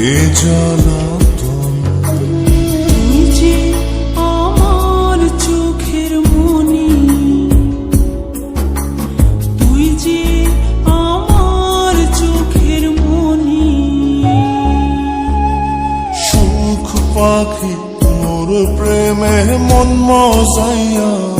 এ জ্বালাতন যে আমার চোখের মনি। তুই যে আমার চোখের মনি। সুখ পাখি প্রেমে মন মজাইয়া।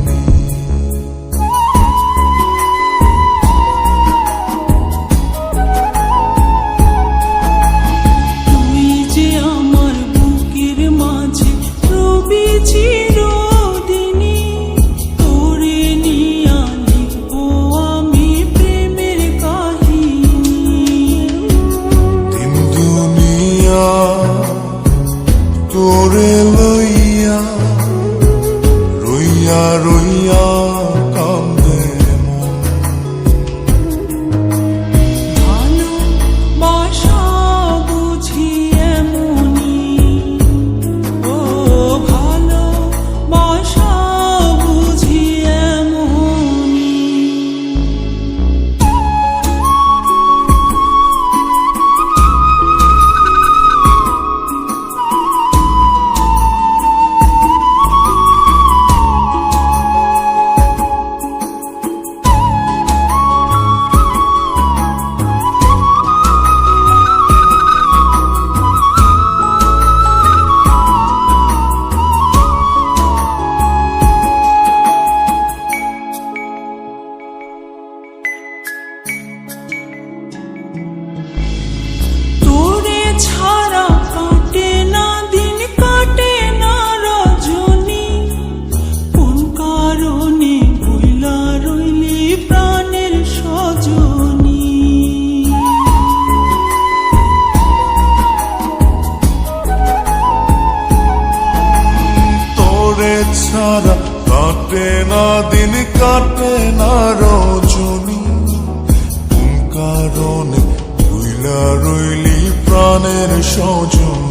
তোরে লইয়া রইয়া রইয়া। কাটে না দিন কাটে না রজনী কোন কারণে রইলা রইলি প্রাণের সজনী?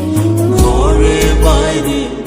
everybody